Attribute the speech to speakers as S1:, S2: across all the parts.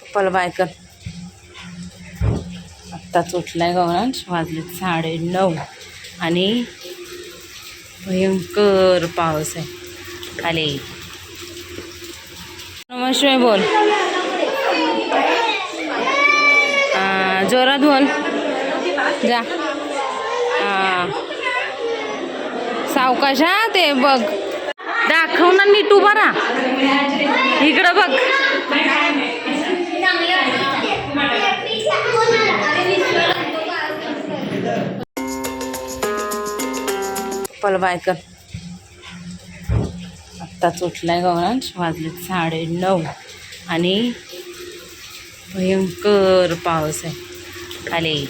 S1: पप्पाला बाय कर आत्ताच उठलाय गौरांश वाजले साडे नऊ आणि भयंकर पाऊस आहे. खाली. नमस्कार बोल. जोरा जोरात बोल. जा. हा सावकाश हा ते बघ. दाखव ना नीट उभा राहा इकडं बघ. पल बायकर आत्ताच उठलाय गौरांश. वाजले साडे नऊ. आणि भयंकर पाऊस आहे. खाली.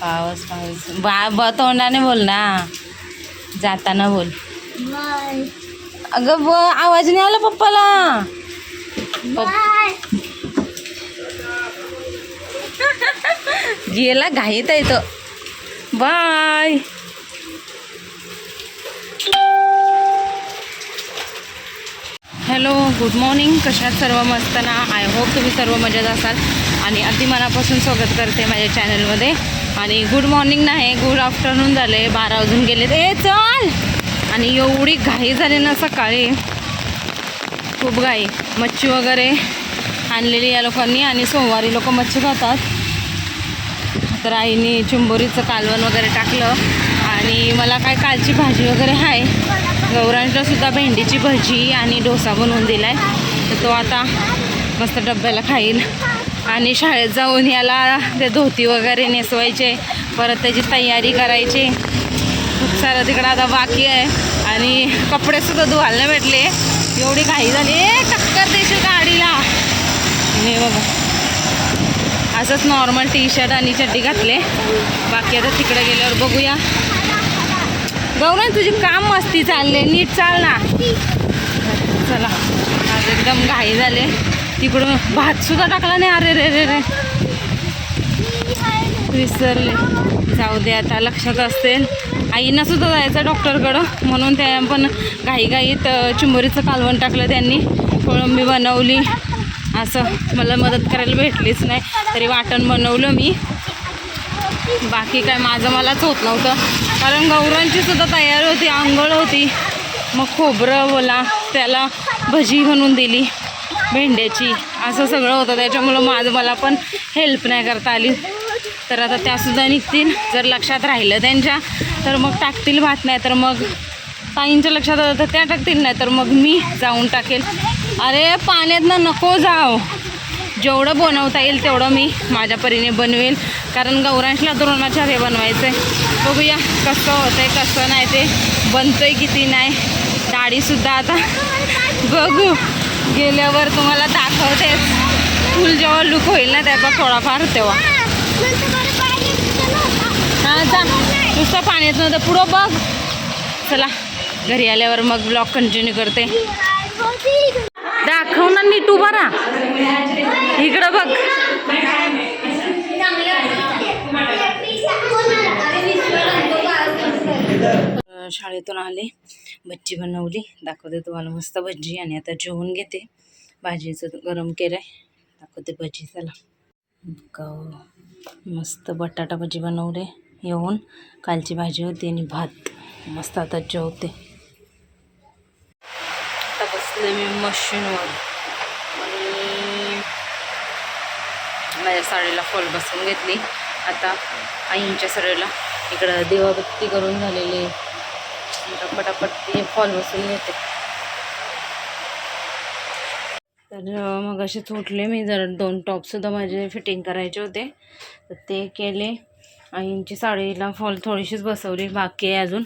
S1: पाऊस पाऊस. बा ब तोंडाने बोल ना. जाताना बोल. अगं ब आवाज नाही आला पप्पाला. पप- गेला घाईत आहे तो. बाय. Hello good morning. कशात सर्व मस्त ना? आय होप तुम्ही सर्व मजेत असाल. आणि अगदी मनापासून स्वागत करते माझ्या चॅनलमध्ये आणि गुड मॉर्निंग नाही गुड आफ्टरनून झाले बारा वाजून गेले ए चल! आणि एवढी घाई झाली ना सकाळी. खूप घाई. मच्छी वगैरे आणलेली या लोकांनी आणि सोमवारी लोक मच्छी खातात. तर आईने चिंबोरीचं कालवण वगैरे टाकलं. आणि मला काय कालची भाजी वगैरे आहे. गौरांच्या सुद्धा भेंडीची भजी आणि डोसा बनवून दिला आहे तर तो आता मस्त डब्याला खाईल. आणि शाळेत जाऊन याला ते धोती वगैरे नेसवायचे. परत त्याची तयारी करायची. खूप सारं तिकडं आता बाकी आहे. आणि कपडेसुद्धा धुवायला भेटले. एवढी घाई झाली. टक्कर देशील गाडीला हे बघा. असंच नॉर्मल टी शर्ट आणि चड्डी घातले. बाकी आता तिकडे गेल्यावर बघूया. गौरव तुझी काम मस्ती चालले नीट चाल ना. चला. आज एकदम घाई झाले. तिकडून भात सुद्धा टाकला नाही. अरे रे रे रे. विसरले. जाऊ दे आता लक्षात असेल आईना सुद्धा जायचं डॉक्टरकडं. म्हणून त्या पण घाईघाईत अ, चिंबोरीचं कालवण टाकलं त्यांनी. कोळंबी बनवली. असं मला मदत करायला भेटलीच नाही. तरी वाटण बनवलं मी. बाकी काय माझं मलाच होत नव्हतं. कारण गौरांची सुद्धा तयारी होती आंघोळ होती. मग खोबरं बोला त्याला भजी बनवून दिली. भेंड्याची असं सगळं होतं. त्याच्यामुळं माझं मला पण हेल्प नाही करता आली. तर आता त्यासुद्धा निघतील. जर लक्षात राहिलं त्यांच्या तर मग टाकतील भात नाही तर मग ताईंच्या लक्षात आलं तर त्या टाकतील नाही तर मग मी जाऊन टाकेल. अरे पाण्यातनं नको जाव जेवढं बनवता येईल तेवढं मी माझ्या परीने बनवेल. कारण गौरांशला द्रोणाचार्य बनवायचं आहे बघूया कसं होतं आहे कसं नाही ते. बनतं आहे किती नाही. दाढीसुद्धा आता बघू. गेल्यावर तुम्हाला दाखवतेच फुल जेव्हा लुक होईल ना त्याचा थोडाफार तेव्हा. हां जा. नुसतं पाण्यात नव्हतं पुढं बघ. चला घरी आल्यावर मग ब्लॉग कंटिन्यू करते. दाखव ना नीट उभा राहा इकडं बघ. शाळेतून आले. भज्जी बनवली. दाखवते तुम्हाला मस्त भज्जी आणि आता जेवून घेते. भाजीचं गरम केलं आहे दाखवते भजी चला ग- हो. मस्त बटाटा भजी बनवले. येऊन कालची भाजी होती आणि भात. मस्त आता जेवते. आता मी मशीनवर आणि माझ्या साडीला फॉल बसवून घेतली. आता आईंच्या साडीला. इकडं देवाबत्ती करून झालेली आता पटापट ते फॉल बसून घेते. तर मग असे उठले मी. जरा दोन टॉपसुद्धा माझे फिटिंग करायचे होते. तर ते केले. आईंची साडीला फॉल थोडीशीच बसवली. बाकी आहे अजून.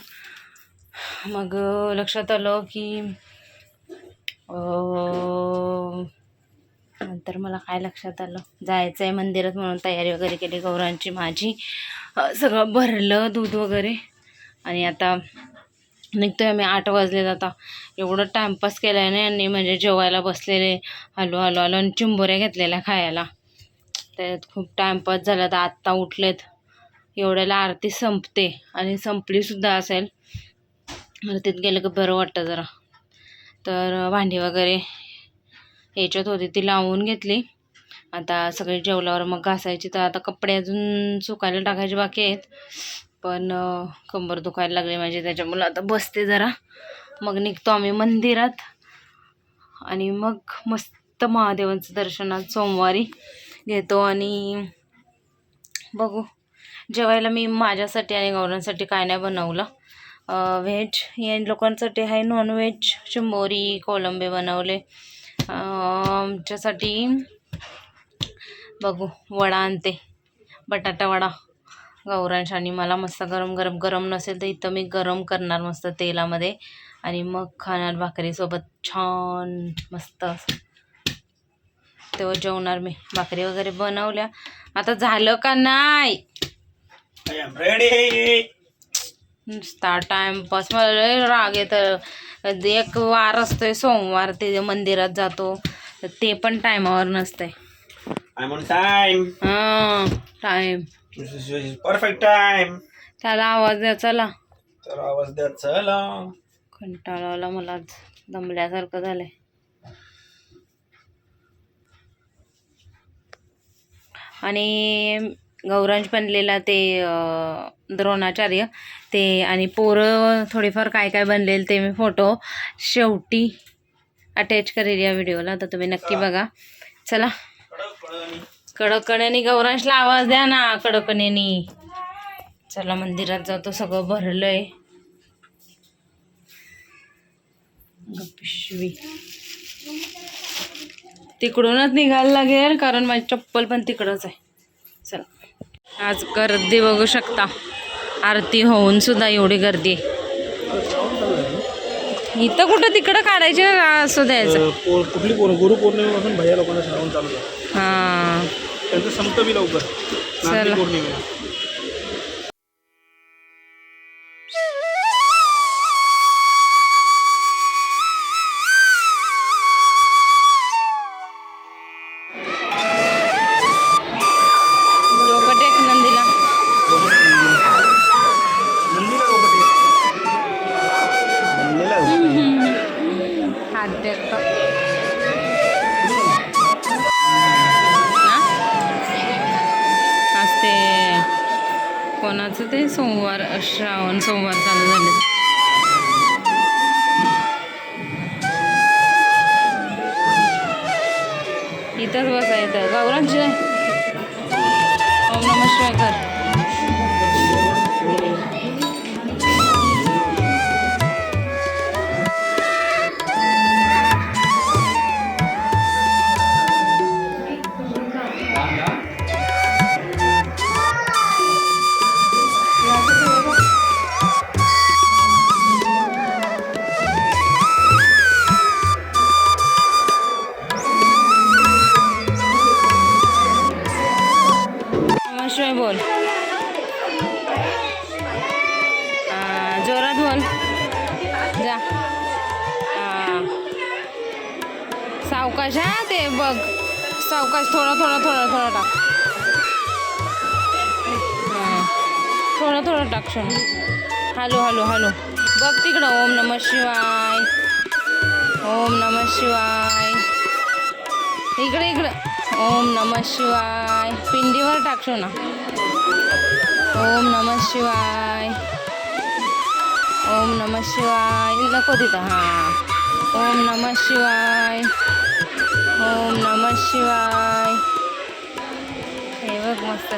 S1: मग लक्षात आलं की नंतर मला काय लक्षात आलं? जायचं आहे मंदिरात म्हणून तयारी वगैरे केली गौरांची माझी. सगळं भरलं दूध वगैरे. आणि आता निघतोय आम्ही आठ वाजले आता. एवढं टाइमपास केला आहे ना यांनी म्हणजे जेवायला बसलेले हलो हलो हलो आणि चिंबोऱ्या घेतलेल्या खायला. त्याच्यात खूप टाइमपास झाला तर आत्ता उठलेत. एवढ्याला आरती संपते आणि संपलीसुद्धा असेल. आरतीत गेलं की बरं वाटतं जरा. तर भांडी वगैरे याच्यात होती ती लावून घेतली. आता सगळे जेवल्यावर मग घासायची. तर आता कपडे अजून सुकायला टाकायचे बाकी आहेत. पण कंबर दुखायला लागली माझी. त्याच्यामुळं आता बसते जरा. मग निघतो आम्ही मंदिरात. आणि मग मस्त महादेवांचं दर्शन आज सोमवारी घेतो. आणि बघू. जेवायला मी माझ्यासाठी आणि गौरांसाठी काय नाही बनवलं. व्हेज या लोकांसाठी आहे नॉनव्हेज चिंबोरी कोलंबे बनवले. आमच्यासाठी बघू वडा आणते. बटाटा वडा. गौरांश आणि मला मस्त गरम गरम गरम नसेल तर इथं मी गरम करणार मस्त तेलामध्ये. आणि मग खाणार भाकरीसोबत छान मस्त तेव्हा जेवणार मी. भाकरी वगैरे बनवल्या. आता झालं का नाही?
S2: I am ready.
S1: नुसता टाइमपास मला लय राग येतं. एक वार असतोय सोमवार ते मंदिरात जातो. ते पण टायमावर नसतंय.
S2: I'm on time.
S1: हां time
S2: This is this is perfect time.
S1: त्याला आवाज द्या चला.
S2: तर आवाज द्या चला.
S1: कंटाळा आला मला आज दमल्यासारखं झालंय. आणि गौरांश बनलेला ते अं, द्रोणाचार्य. ते आणि पोरं थोडीफार काय काय बनलेलं ते मी फोटो शेवटी अटॅच करेल या व्हिडिओला तर तुम्ही नक्की बघा. चला. कडकण्यानी गौरांशला आवाज द्या ना कडकण्यानी. चला मंदिरात जातो सगळं भरलंय. पिशवी तिकडूनच निघायला लागेल कारण माझी चप्पल पण तिकडंच आहे. चला. आज गर्दी बघू शकता. आरती होऊन सुद्धा एवढी गर्दी. इथं कुठं तिकडं काढायचे असं द्यायचं?
S2: कुठली पोर गुरुपौर्णिमेपासून भैया लोकांना श्रावण चालू
S1: हां.
S2: त्यांचं संपतं बी लवकर.
S1: चला. सोमवार श्रावण सोमवार चालू झाले. इथंच बसायचं. गौरांची ओम नम शिवाय कर. सावकाश हा ते बघ. सावकाश थोडं थोडं थोडं थोडं टाक. हां थोडं थोडं टाक हॅलो हॅलो हॅलो. बघ तिकडं ओम नम शिवाय. ओम नम शिवाय. इकडे इकडं. ओम नम शिवाय. पिंडीवर टाकशो ना ओम नम शिवाय. ओम नम शिवाय. नको तिथं हां. ओम नमः शिवाय। ओम नमः शिवाय। हे बघ मस्त.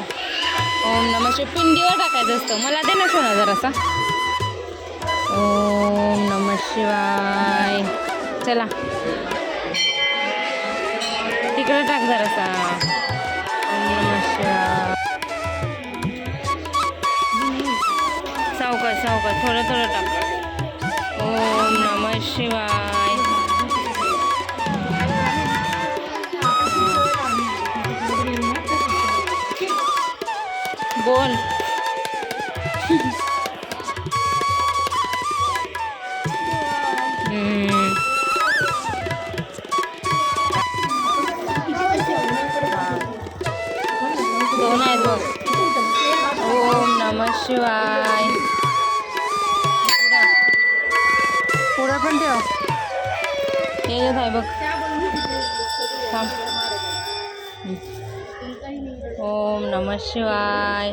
S1: ओम नमः शिवाय. पिंडीवर टाकायचं असतं. मला दे ना सोना जरासा. ओम नमः शिवाय. चला. तिकडे टाक जरासा. ओम नमः शिवाय. सावकाश सावकाश थोडं थोडं टाक. ओम नमः शिवाय बोल येत आहे बघ थांब. हं. ओम नम शिवाय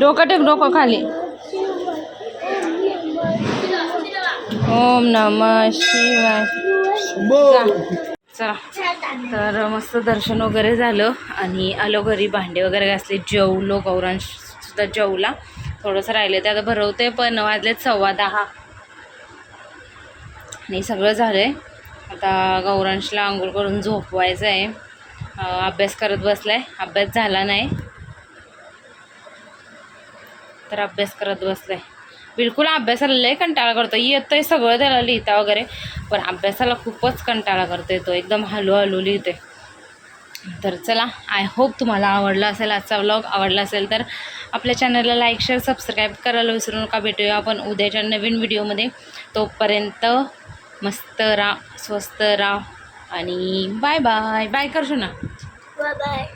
S1: डोकं टेक डोकं खाली ओम नम शिवाय जा. चला. तर मस्त दर्शन वगैरे झालं आणि आलो घरी भांडे वगैरे घासले जेवलो गौरांश सुद्धा जेवला थोडंसं राहिले ते आता भरवते पण वाजलेत सव्वा दहा. आणि सगळं झालं आहे आता गौरांशला आंघोळ करून झोपवायचं आहे अभ्यास करत बसलाय. अभ्यास झाला नाही. तर अभ्यास करत बसलाय. बिलकुल अभ्यासाला लय कंटाळा करतो येतंय सगळं त्याला लिहिता वगैरे पण अभ्यासाला खूपच कंटाळा करतोय तो. एकदम हळूहळू लिहिते तर चला आय होप तुम्हाला आवडला असेल आजचा व्लॉग आवडला असेल तर आपल्या चॅनलला लाईक शेअर सबस्क्राईब करायला विसरू नका. भेटूया आपण उद्याच्या नवीन व्हिडिओमध्ये तोपर्यंत मस्त राहा स्वस्त राहा आणि बाय बाय बाय करशो ना
S3: बाय बाय